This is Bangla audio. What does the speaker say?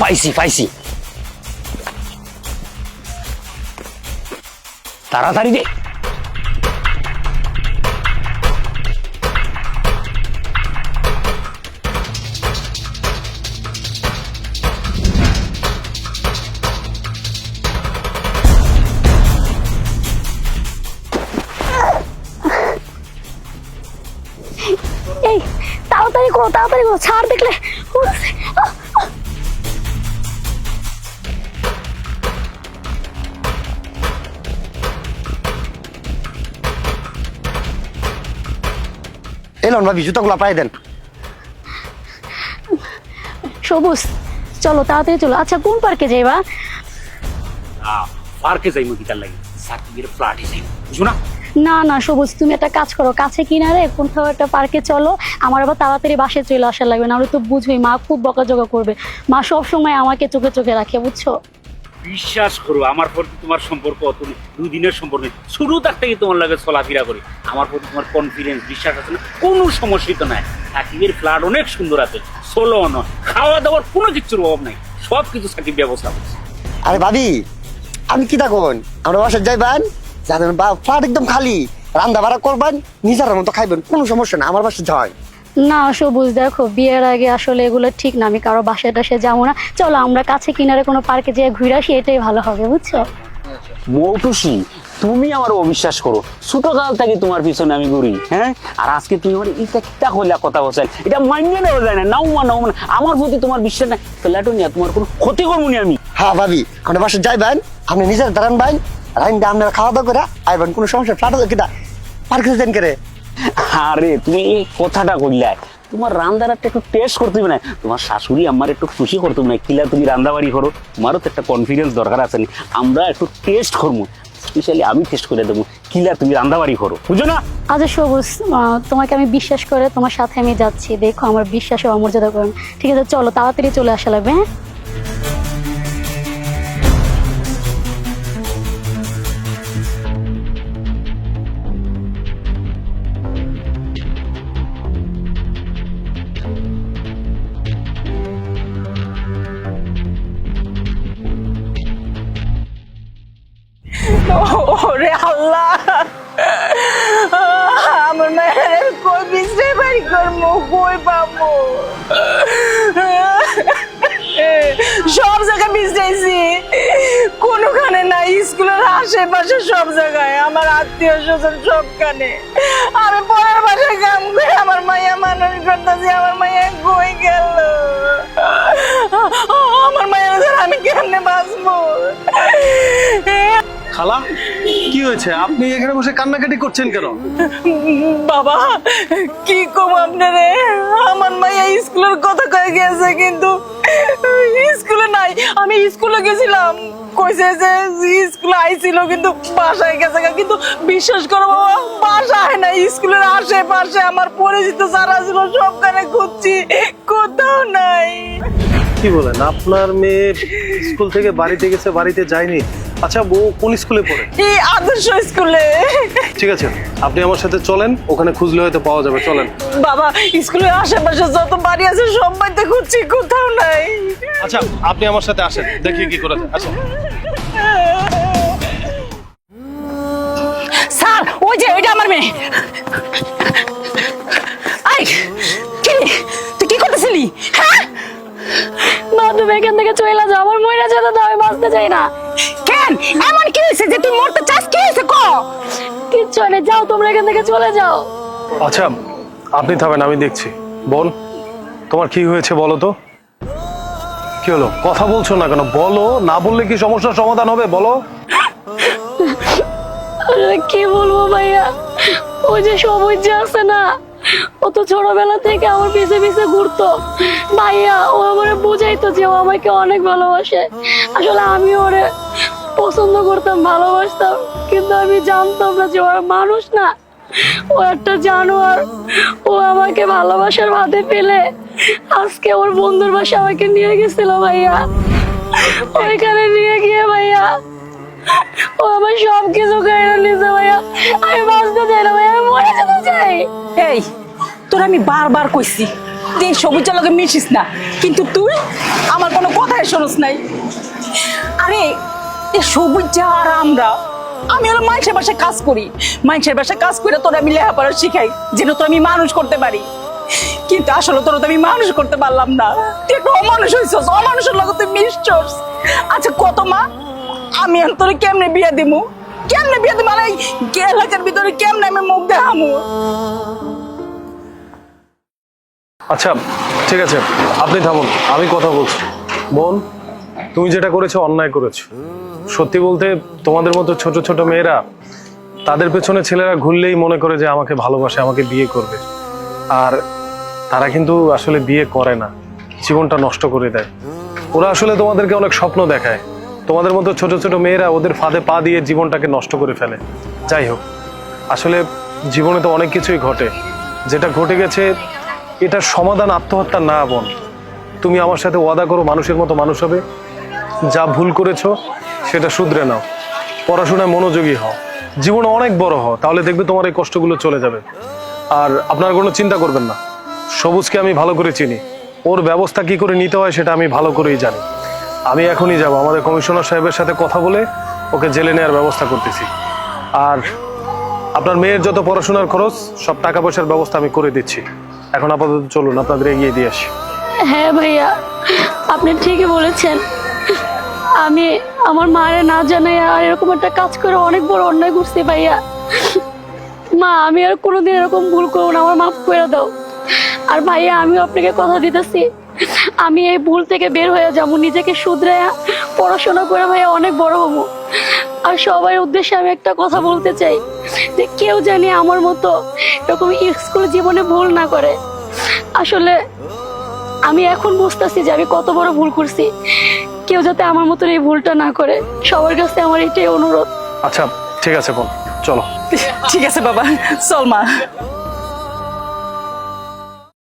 পাইছি পাইছি তাড়াতাড়ি দে। এই তাড়াতাড়ি করো তাড়াতাড়ি করো ছাড় দেখলে। এলন ভাবি জুতাগুলো পাই দেন। সবুজ চলো তাড়াতাড়ি চলো। আচ্ছা কোন পার্কে যাইবা? পার্কে যাই মুখি তার লাগে সাকিবের ফ্ল্যাটে যাই বুঝো না? না না সবুজ তুমি একটা কাজ করো। কাছে কিনারে কোথাও একটা পার্কে চলো। আমার আবার তাড়াতাড়ি বাসায় চলে আসা লাগবে না তো বুঝবি মা খুব বকাঝকা করবে। মা সব সময় আমাকে চোখে চোখে রাখে বুঝছ? বিশ্বাস করো, আমার প্রতি তোমার সম্পর্ক অত দুদিনের সম্পর্ক শুরু তার থেকে তোমার লাগে চলাফেরা করি? আমার প্রতি তোমার কনফিডেন্স বিশ্বাস আছে না? কোনো সমস্যা তো নাই। সাকিবের ফ্ল্যাট অনেক সুন্দর আছে সোলো নয় খাওয়া দাওয়ার কোনো কিছুর অভাব নাই সব কিছু সাকিব ব্যবস্থা করছে। আরে ভাবি, আমি কি থাকুন আমরা বাসায় যাইবেন? জানেন বা ফ্ল্যাট একদম খালি রান্না বাড়া করবেন, নিজের মতো খাইবেন, কোনো সমস্যা না আমার বাসায় যাওয়ান না সবুজ দেখো বিয়ের আগে আসলে এগুলো ঠিক না আমি কারও বাসায় টাসে যাব না। চলো আমরা কাছে কিনারে কোনো পার্কে যেয়ে ঘুরে আসি এটাই ভালো হবে বুঝছ? মৌটুসি তুমি আমার অবিশ্বাস করো। ছোট কাল থেকে তোমার পিছনে আমি ঘুরি হ্যাঁ? আর আজকে তুমি আমার এটা কিতা কইলা কথা বলছেন এটা মানিয়ে নেওয়া যায় না নাও মা নাও মা আমার প্রতি তোমার বিশ্বাস নাই ফ্ল্যাটও নিয়ে তোমার কোনো ক্ষতি করব নি আমি। হ্যাঁ ভাবি আমরা যাই যাইবেন আপনি নিজের দাঁড়ান বাইন রাইন আপনারা খাওয়া দাওয়া করে আইবেন কোনো সমস্যা ফ্ল্যাট কিনা পার্কে যেতেন করে। আরে, তুমি এই কথাটা কইলা। তোমার রান্নার একটা একটু টেস্ট করতে না। তোমার শাশুড়ি আমার একটু খুশি করতে না। কিলা তুমি রান্নাবাড়ি করো, তোমারও তো একটা কনফিডেন্স দরকার আছে নি। আমরা একটু টেস্ট করব। স্পেশালি আমি টেস্ট করে দেবো। কিলা তুমি রান্নাবাড়ি করো। বুঝো না? আচ্ছা সবুজ তোমাকে আমি বিশ্বাস করে তোমার সাথে আমি যাচ্ছি। দেখো আমার বিশ্বাস ও অমর্যাদা করেন। ঠিক আছে, চলো, তাড়াতাড়ি চলে আসা লাগবে হ্যাঁ? কই পাবো সব জায়গায় বিজনেসি কোনোখানে না স্কুলের আশেপাশে সব জায়গায়, আমার আত্মীয় স্বজন সবখানে। আমি পরের বাসায় কাম করে আমার হয়েছে? আপনি এখানে বসে কান্নাকাটি করছেন কেন? বাবা কি কম আপনারে? আমার মাইয়া স্কুলের কথা কয়ে গেছে কিন্তু স্কুলে নাই। আমি স্কুলে গেছিলাম। কইছে যে স্কুলে আইছিল কিন্তু বাসায় গেছে। কিন্তু বিশ্বাস করো বাবা বাসায় নাই স্কুলের আশেপাশে। আমার পরিচিত যারা ছিল সবখানে খুঁজছি কোথাও নাই। কি বলেন আপনার মেয়ে স্কুল থেকে বাড়িতে গেছে বাড়িতে যায়নি। আচ্ছা বউ কোন স্কুলে পড়ে? এই আদর্শ স্কুলে। ঠিক আছে আপনি আমার সাথে চলেন ওখানে খুঁজলে হয়তো পাওয়া যাবে চলেন। বাবা স্কুলের আশেপাশে যত বাড়ি আছে সব বাড়িতে খুঁজছি কোথাও নাই। আচ্ছা আপনি আমার সাথে আসেন দেখি কি করা যায় আচ্ছা স্যার ওই যে ওইটা আমার মেয়ে। আই কি? তুই কি করতেছিলি? হ্যাঁ? মা তুমি এখান থেকে চলে যাও আমার মহিলা যেতে দাও আমি বাঁচতে চাই না। কেন এমন কি হয়েছে যে তুই মরতে চাস? কি হয়েছে? ক? কিচ্ছু নেই যাও তোমরা এখান থেকে চলে যাও। আচ্ছা আপনি থামেন আমি দেখছি। বোন তোমার কি হয়েছে বলো তো? কি হলো? কথা বলছো না কেন? বলো না বললে কি সমস্যার সমাধান হবে? বলো। আসলে কি বলব ভাইয়া? ওই যে সবুজ যে আছে না ও তো ছোটবেলা থেকে আমার পিছে পিছে ঘুরতো। ভাইয়া ও আমার বুঝাইতো যে ও আমাকে অনেক ভালোবাসে। আসলে আমি ওরে পছন্দ করতাম, ভালোবাসতাম। কিন্তু আমি জানতাম না যে ওর মানুষ না। ও একটা জানোয়ার। ও আমাকে ভালোবাসার ভাতে পেলে আজকে ওর বন্ধুর বাসা আমাকে নিয়ে গেছিল ভাইয়া। ওইখানে নিয়ে গিয়ে ভাইয়া, ও আমার সব কিছু কেড়ে নিছে ভাইয়া। আমি বাঁচতে চাই না ভাইয়া, আমি মরে যেতে চাই। এই, তোর আমি বারবার কইছি তুই এই সবুজের লগে মিশিস না। কিন্তু তুই আমার কোনো কথাই শোনস নাই। আরে এ সবুজটা আর আমরা। আমি হলো মানুষের বাসায় কাজ করি। মানুষের বাসায় কাজ করে তোরা আমি লেখাপড়া শিখাই, যেন তো আমি মানুষ করতে পারি। কিন্তু আসলে তোরা তো আমি মানুষ করতে পারলাম না। তুই একটা অমানুষ হয়েছস অমানুষের লগে তুই মিশছস। আচ্ছা কত মা? আমি তোরে কেমনে বিয়ে দিমু? কেমনে বিয়ে দিমু? মানে এলাকার ভিতরে কেমনে আমি মুখ দেখামু? আচ্ছা ঠিক আছে। আপনি থামুন, আমি কথা বলছি। বোন? তুমি যেটা করেছ, অন্যায় করেছ। সত্যি বলতে, তোমাদের মতো ছোট ছোট মেয়েরা, তাদের পেছনে ছেলেরা ঘুরলেই মনে করে যে আমাকে ভালোবাসে, আমাকে বিয়ে করবে। আর তারা কিন্তু আসলে বিয়ে করে না, জীবনটা নষ্ট করে দেয়। ওরা আসলে তোমাদেরকে অনেক স্বপ্ন দেখায়। তোমাদের মতো ছোট ছোট মেয়েরা ওদের ফাঁদে পা দিয়ে জীবনটাকে নষ্ট করে ফেলে। যাই হোক, আসলে জীবনে তো অনেক কিছুই ঘটে। যেটা ঘটে গেছে, এটার সমাধান আত্মহত্যা না, বোন। তুমি আমার সাথে ওয়াদা করো, মানুষের মতো মানুষ হবে। যা ভুল করেছ, সেটা শুধরে নাও। পড়াশোনায় মনোযোগী হও। জীবনে অনেক বড় হও, তাহলে দেখবে তোমার এই কষ্টগুলো চলে যাবে। আর আপনারা কোনো চিন্তা করবেন না। সবুজকে আমি ভালো করে চিনি। ওর ব্যবস্থা কি করে নিতে হয়, সেটা আমি ভালো করেই জানি। আমি এখনই যাব। আমাদের কমিশনার সাহেবের সাথে কথা বলে ওকে জেলে নেওয়ার ব্যবস্থা করতেছি। আর আপনার মেয়ের যত পড়াশোনার খরচ, সব টাকা পয়সার ব্যবস্থা আমি করে দিচ্ছি। এখন আপাতত চলুন, আপনাদের এগিয়ে দিয়ে আসি। হ্যাঁ ভাইয়া, আপনি ঠিকই বলেছেন। আমি আমার মারে না জানাই আর এরকম একটা কাজ করে অনেক বড় অন্যায় করছি ভাইয়া। মা, আমি আর কোনোদিন এরকম ভুল করব না, আমার মাফ করে দাও। আর ভাইয়া, আমিও আপনাকে কথা দিতেছি। আমি এই ভুল থেকে বের হয়ে যাব, নিজেকে শুধরে পড়াশোনা করে ভাইয়া অনেক বড় হব। আর সবার উদ্দেশ্যে আমি একটা কথা বলতে চাই, যে কেউ জানি আমার মতো এরকম স্কুল জীবনে ভুল না করে। আসলে আমি এখন বুঝতেছি যে আমি কত বড় ভুল করছি। কেউ যাতে আমার মতন এই ভুলটা না করে সবার কাছে আমার এটাই অনুরোধ। আচ্ছা ঠিক আছে বল চলো। ঠিক আছে বাবা। চল মা।